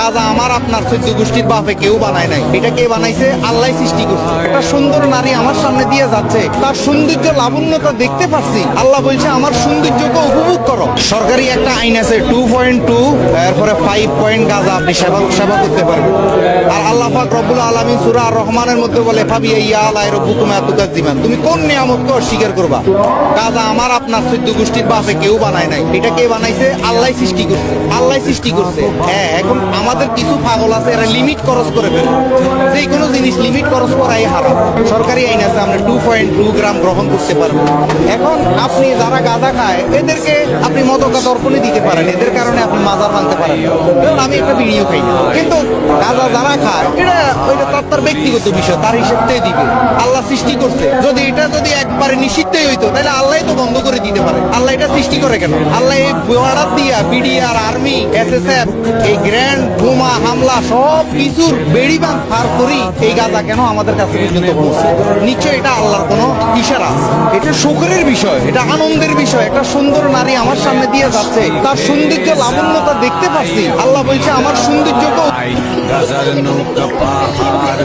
গাজা আমার, আপনার গোষ্ঠীর বাপে কেউ বানায় নাই। এটা কে বানাইছে? আল্লাহ সৃষ্টি করছে। একটা সুন্দর নারী আমার সামনে দিয়ে যাচ্ছে। তার সৌন্দর্য, লাবণ্যতা দেখতে পাচ্ছি। আল্লাহ বলছে, আমার সৌন্দর্যকে উপভোগ করো। সরকারি একটা আইন আছে টু পয়েন্ট টু এরপরে ফাইভ পয়েন্ট গাজা, আপনি সেবা সেবা করতে পারবেন। আর আল্লাহ পাক রব্বুল আলামিন। সূরা রহমানের মধ্যে বলে ফাবি ইয়া আলাই রব্বুকুম আতুকাজ্জিমান তুমি কোন নিয়ামতকে অস্বীকার করবা? গাজা আমার আপনার চোদ্দ গোষ্ঠীর বাপে কেউ বানায় নাই। এটা কে বানাইছে? আল্লাহ সৃষ্টি করছে। আল্লাহ সৃষ্টি করছে। হ্যাঁ এখন আমাদের কিছু পাগল আছে, এরা লিমিট খরচ করে ফেলে। যে কোনো জিনিস লিমিট খরচ করাই হারাম। সরকারি আইন আছে, আমরা টু পয়েন্ট টু গ্রাম গ্রহণ করতে পারব। এখন আপনি যারা গাঁজা খায়, এদেরকে আপনি মদকা দর্পণে দিতে পারেন। এদের কারণে আপনি মাজার ভাঙতে পারেন আমি একটা বিড়িও খাই কিন্তু গাঁজা যারা খায় ওইটা তার তার ব্যক্তিগত বিষয়, তার দিবে। আল্লাহ সৃষ্টি করছে। যদি এটা যদি একবারে নিষিদ্ধই হইতো, তাহলে আল্লাহ তো বন্ধ করে দিতে পারে। আল্লাহ এটা সৃষ্টি করে কেন? আল্লাহ এই বর্ডার দিয়া বিডিআর আর্মি, এসএসএফ, এই গ্র্যান্ড বোমা, হামলা, সব কিছুর বেড়িবান পার করি এই গাঁজা কেন আমাদের কাছে পর্যন্ত পৌঁছে নিশ্চয় এটা আল্লাহর কোনো ইশারা। এটা শোকরের বিষয়, এটা আনন্দের বিষয়। একটা সুন্দর নারী আমার সামনে দিয়ে যাচ্ছে। তার সৌন্দর্য, লাবণ্যতা দেখতে পাচ্ছি। আল্লাহ বলছে, আমার সৌন্দর্য গাজার নৌকা পাহাড়